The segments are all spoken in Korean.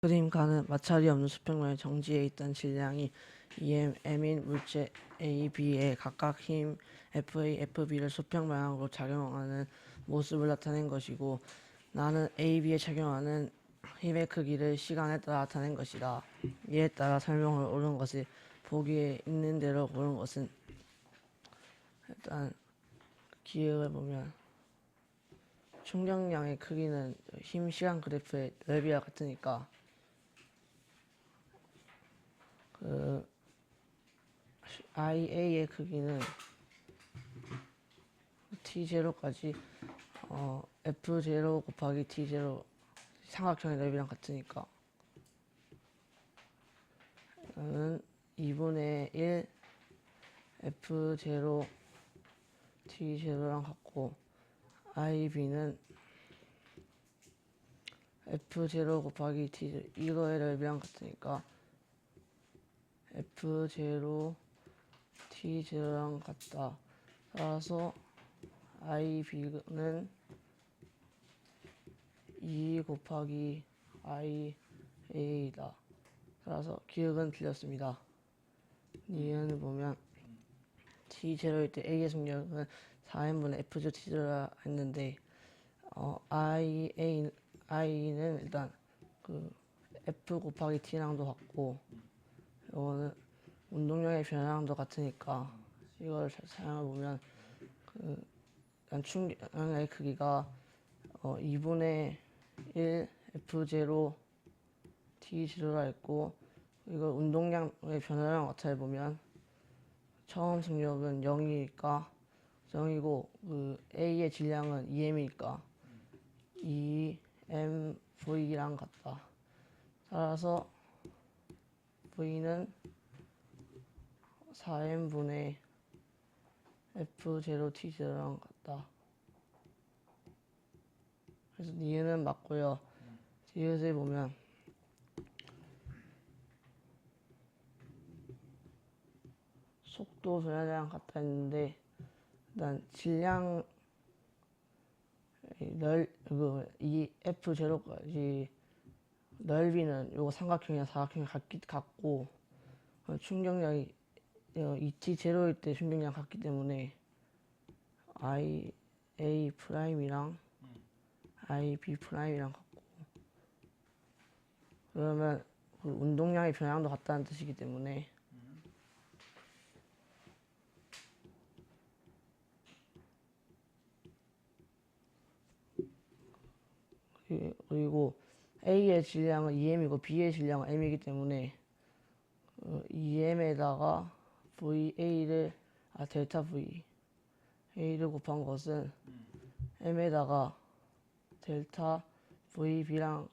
그림 가는 마찰이 없는 수평면에 정지해 있던 질량이 EM, M인 물체 A, B에 각각 힘 FA, FB를 수평 방향으로 작용하는 모습을 나타낸 것이고 나는 A, B에 작용하는 힘의 크기를 시간에 따라 나타낸 것이다. 이에 따라 설명을 옳은 것이 보기에 있는 대로 고른 것은 일단 기억을 보면 충격량의 크기는 힘 시간 그래프의 넓이와 같으니까 그 IA의 크기는 T0까지 어, F0 곱하기 T0 삼각형의 넓이랑 같으니까. 이거는 2분의 1 F0 T0랑 같고 IB는 F0 곱하기 T0 이거의 넓이랑 같으니까 F0 T0랑 같다. 따라서 IB는 2 곱하기 IA다. 따라서 기억은 틀렸습니다. 이해는 보면 T0일 때 A의 속력은 4n분의 F0 T0라 했는데 어, IA, I는 일단 그 F 곱하기 T랑도 같고 이거는 운동량의 변화량도 같으니까 이걸 잘 사용해 보면 그 충격의 크기가 어 2분의 1 F0 T0라 했고 이걸 운동량의 변화량 어떻게 보면 처음 속력은 0이니까 0이고 그 A의 질량은 2m이니까 2mV랑 같다. 따라서 V는 4n분의 F0T0랑 같다. 그래서 니은은 맞고요. 뒤에서 보면 속도 변화량 같다 했는데 일단 질량 넓이 F0까지 넓이는 요거 삼각형이나 사각형이 같기 같고 어, 충격량이 어, ET 제로일 때 충격량 같기 때문에 I A 프라임이랑 I B 프라임이랑 같고. 그러면 그 운동량의 변량도 같다는 뜻이기 때문에. 그- 그리고 A의 질량은 2m이고 B의 질량은 m이기 때문에 어, 2m에다가 VA를 아 델타 V A를 곱한 것은 m에다가 델타 VB랑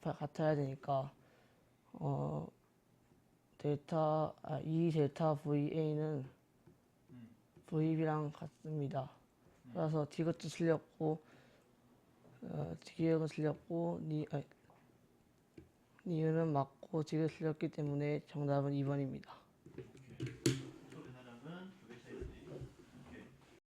같아야 되니까 어 델타 아, 2 델타 VA는 VB랑 같습니다. 그래서 디귿도 틀렸고 어, 기억은 틀렸고 니 아, 니은은 맞고 디귿 틀렸기 때문에 정답은 2번입니다.